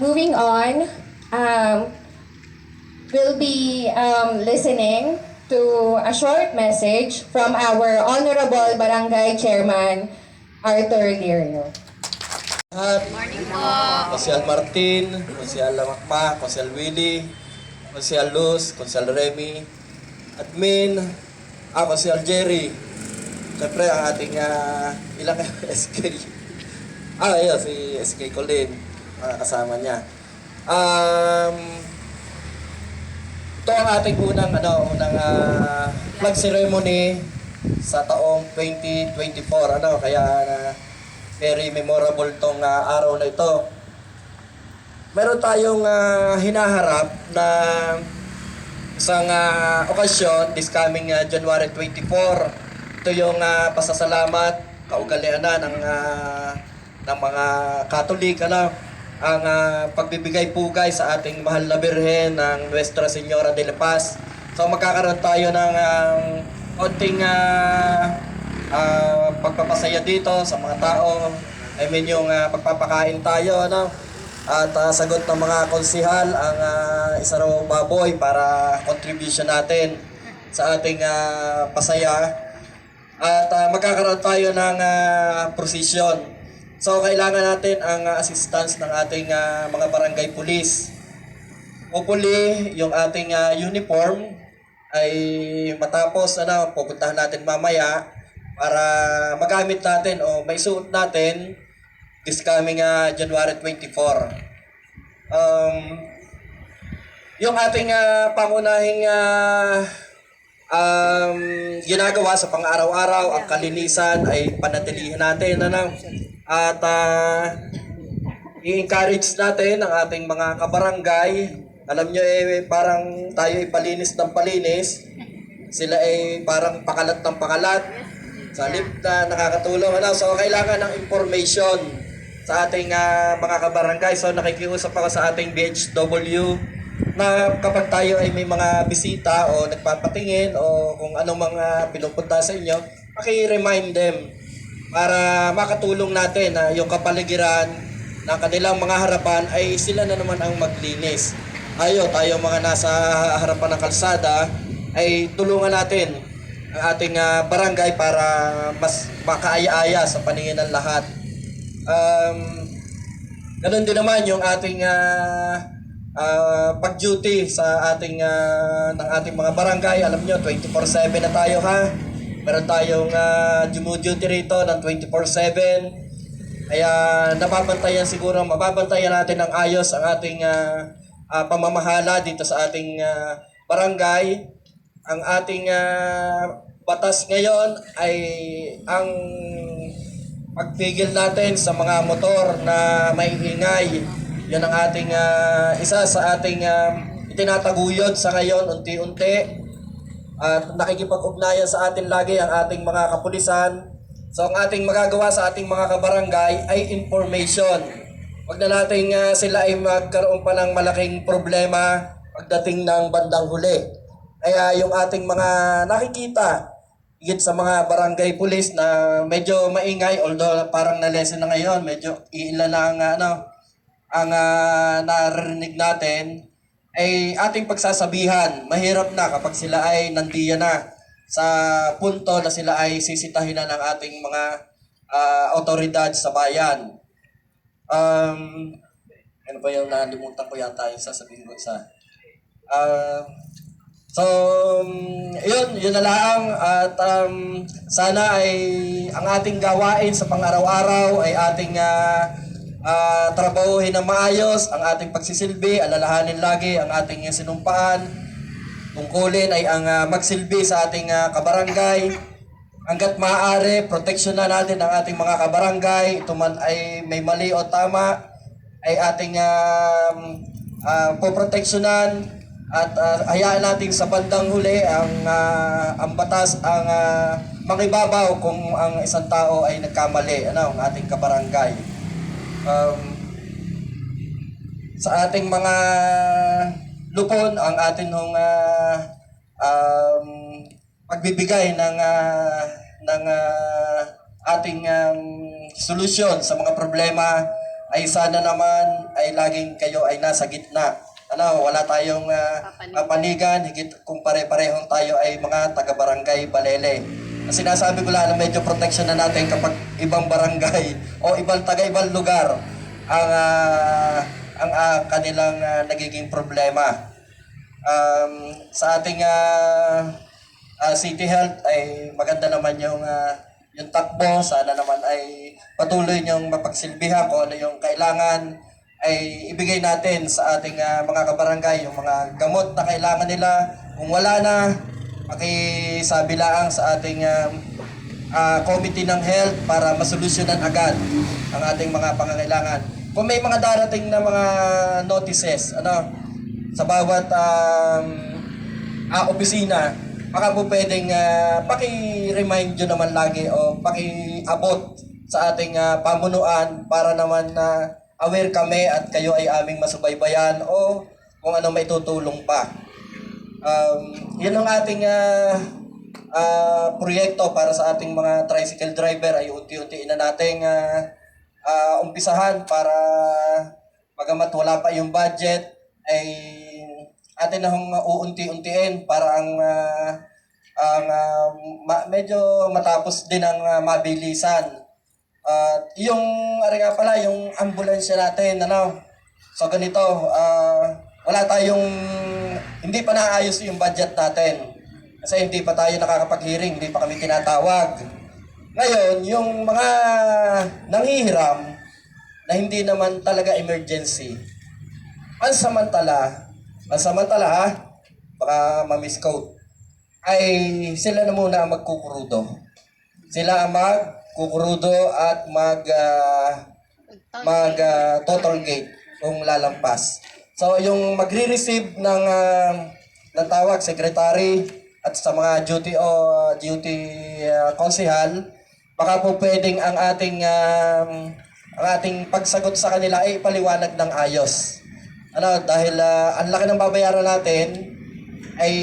moving on, um, we'll be um, listening to a short message from our Honorable Barangay Chairman, Arthur Lirio. At Konsel Martin, Konsel Makma, Konsel Willie, Konsel Luz, Konsel Remy, Admin, ah, Konsel Jerry. Siyempre, ang ating uh, ilang SK. Ah, yun, si SK Colin, mga kasama niya. Um, ito ang ating unang, ano, unang ah, flag ceremony sa taong 2024. Ano, kaya na very memorable tong ah, araw na ito. Meron tayong ah, hinaharap na isang ah, okasyon this coming ah, January 24. Ito yung ah, pasasalamat, kaugalian na ng, ah, ng mga Katolik, ano, ang ah, pagbibigay pugay sa ating mahal na Birhen ng Nuestra Señora de la Paz. So magkakaroon tayo ng um, konting ah, ah, pagpapasaya dito sa mga tao. I mean yung ah, pagpapakain tayo, ano? At ah, sagot ng mga konsihal ang ah, isa raw baboy para contribution natin sa ating ah, pasaya. At ah, magkakaroon tayo ng ah, procession. So kailangan natin ang ah, assistance ng ating ah, mga barangay police. Hopefully, yung ating ah, uniform ay matapos ano, pupuntahan natin mamaya para magamit natin o may suot natin this coming ah, January 24. Um, yung ating ah, pangunahing ah, um, ginagawa sa pang-araw-araw, ang kalinisan ay panatilihin natin. Ano? At ah, i-encourage natin ang ating mga kabarangay. Alam nyo eh, parang tayo ay palinis ng palinis. Sila ay parang pakalat ng pakalat. Sa na nakakatulong. Ano? So, kailangan ng information sa ating ah, mga kabarangay. So, nakikiusap ako sa ating BHW na kapag tayo ay may mga bisita o nagpapatingin o kung anong mga pinupunta sa inyo, paki-remind them para makatulong natin na yung kapaligiran ng kanilang mga harapan ay sila na naman ang maglinis. Tayo, tayo mga nasa harapan ng kalsada ay tulungan natin ang ating ah, barangay para mas makaaya-aya sa paningin ng lahat. Um, ganun din naman yung ating ah, ah, pag-duty sa ating ah, ng ating mga barangay. Alam nyo, 24/7 na tayo ha. Meron tayong uh, duty rito ng 24/7. Kaya nababantayan siguro, mababantayan natin ng ayos ang ating ah, ah, pamamahala dito sa ating ah, barangay. Ang ating ah, batas ngayon ay ang pagpigil natin sa mga motor na may ingay. Yan ang ating ah, isa sa ating ah, itinataguyod sa ngayon unti-unti. At nakikipag-ugnayan sa atin lagi ang ating mga kapulisan. So ang ating magagawa sa ating mga kabarangay ay information. Huwag na natin ah, sila ay magkaroon pa ng malaking problema pagdating ng bandang huli. Kaya yung ating mga nakikita, higit sa mga barangay police na medyo maingay, although parang na-lesson na ngayon, medyo ilan na ang, ano, ang ah, naririnig natin, ay ating pagsasabihan. Mahirap na kapag sila ay nandiyan na sa punto na sila ay sisitahin na ng ating mga ah, otoridad sa bayan. Um, ano ba yung nalimutan ko yata yung sasabihin ko isa? Ah, so, um, yun, yun na lang. At um, sana ay ang ating gawain sa pang-araw-araw ay ating ah, ah, trabahuhin ng maayos, ang ating pagsisilbi, alalahanin lagi ang ating sinumpaan. Tungkulin ay ang ah, magsilbi sa ating ah, kabarangay. Hanggat maaari, proteksyon na natin ang ating mga kabarangay. Ito man ay may mali o tama, ay ating um, uh, poproteksyonan at ah, hayaan natin sa bandang huli ang ah, ang batas ang ah, mangibabaw kung ang isang tao ay nagkamali ano ang ating kabarangay um, sa ating mga lupon ang atin hong ah, um, pagbibigay ng ah, ng ah, ating um, solusyon sa mga problema ay sana naman ay laging kayo ay nasa gitna. Ano, wala tayong ah, kapanigan, higit kung pare-parehong tayo ay mga taga-barangay Balele. Sinasabi ko lang medyo protection na natin kapag ibang barangay o ibang taga-ibang lugar ang ah, ang ah, kanilang ah, nagiging problema. Um, sa ating ah, ah, City Health ay maganda naman yung ah, yung takbo. Sana naman ay patuloy niyong mapagsilbihan kung ano yung kailangan ay ibigay natin sa ating ah, mga kabarangay, yung mga gamot na kailangan nila. Kung wala na, pakisabi lang sa ating ah, ah, committee ng health para masolusyonan agad ang ating mga pangangailangan. Kung may mga darating na mga notices, ano, sa bawat um, ah, opisina, baka po pwedeng ah, paki-remind nyo naman lagi o paki-abot sa ating ah, pamunuan para naman na aware kami at kayo ay aming masubaybayan o kung ano may tutulong pa. Um, yun ang ating ah, ah, proyekto para sa ating mga tricycle driver ay unti-unti na nating ah, ah, umpisahan para magamat wala pa yung budget ay atin na hong uunti-untiin para ang ah, ang ah, ma- medyo matapos din ang ah, mabilisan. At yung ari nga pala yung ambulansya natin ano. So ganito, ah, wala tayong hindi pa naayos yung budget natin. Kasi hindi pa tayo nakakapag-hearing, hindi pa kami tinatawag. Ngayon, yung mga nanghihiram na hindi naman talaga emergency, pansamantala, pansamantala ha, baka ma-misquote, ay sila na muna ang magkukurudo. Sila ang magkukurudo at mag ah, mag ah, total gate kung lalampas. So yung magre-receive ng ah, ng tawag secretary at sa mga duty o duty uh, konsehal, baka po pwedeng ang ating um, ang ating pagsagot sa kanila ay ipaliwanag ng ayos. Ano, dahil ah, ang laki ng babayaran natin ay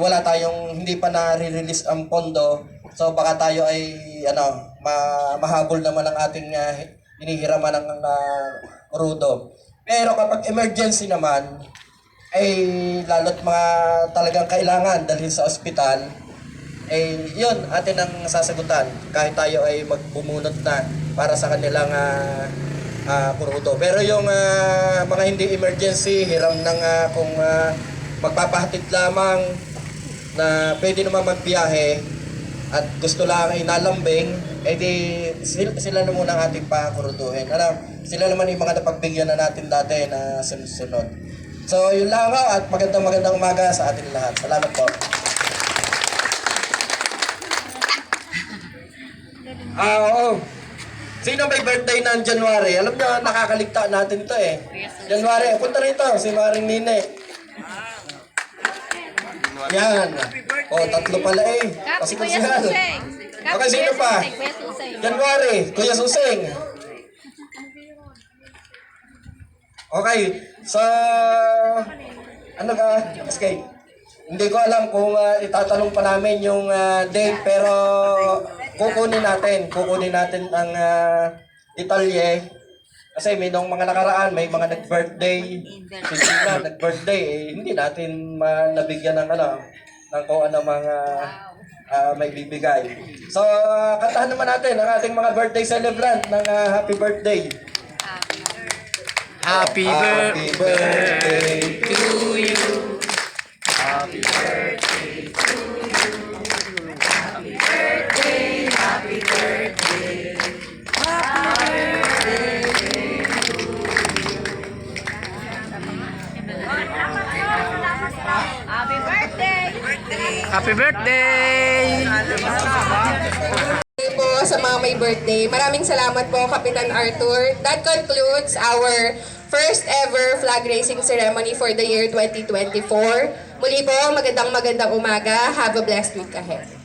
wala tayong hindi pa na-release ang pondo. So baka tayo ay ano, ma mahabol naman ang ating uh, hinihiraman ng uh, rudo. Pero kapag emergency naman, ay lalo't mga talagang kailangan dalhin sa ospital, eh yun, atin ang sasagutan. Kahit tayo ay magbumunot na para sa kanilang ah ah, kurudo. Pero yung ah, mga hindi emergency, hiram ng ah, kung ah, magpapahatid lamang na pwede naman magbiyahe at gusto lang ay nalambing, eh di sila, sila na muna ang ating pakuruduhin. Ano, sila naman yung mga napagbigyan na natin dati na sunod-sunod. So, yun lang ako at magandang magandang umaga sa ating lahat. Salamat po. Ah, oo. Sino may birthday ng January? Alam niyo, nakakaligta natin to eh. January, punta rito, si Maring Nine. Yan. Oh, tatlo pala eh. Kasi Kuya konsyal. Suseng. Okay, sino pa? Kuya Suseng. January, Kuya Suseng. Okay, so... Ano ka? Okay. Hindi ko alam kung ah, itatanong pa namin yung ah, date, pero kukunin natin. Kukunin natin ang uh, detalye. Kasi may nung mga nakaraan, may mga nag-birthday. Si Sina, nag-birthday. Eh, hindi natin ma- nabigyan ng ano, ng kung ano mga ah, may bibigay. So, ah, kantahan naman natin ang ating mga birthday celebrant ng ah, happy birthday. Happy Happy birthday to you. Happy Happy birthday! Po sa mga may birthday. Maraming salamat po, Kapitan Arthur. That concludes our first ever flag raising ceremony for the year 2024. Muli po, magandang magandang umaga. Have a blessed week ahead.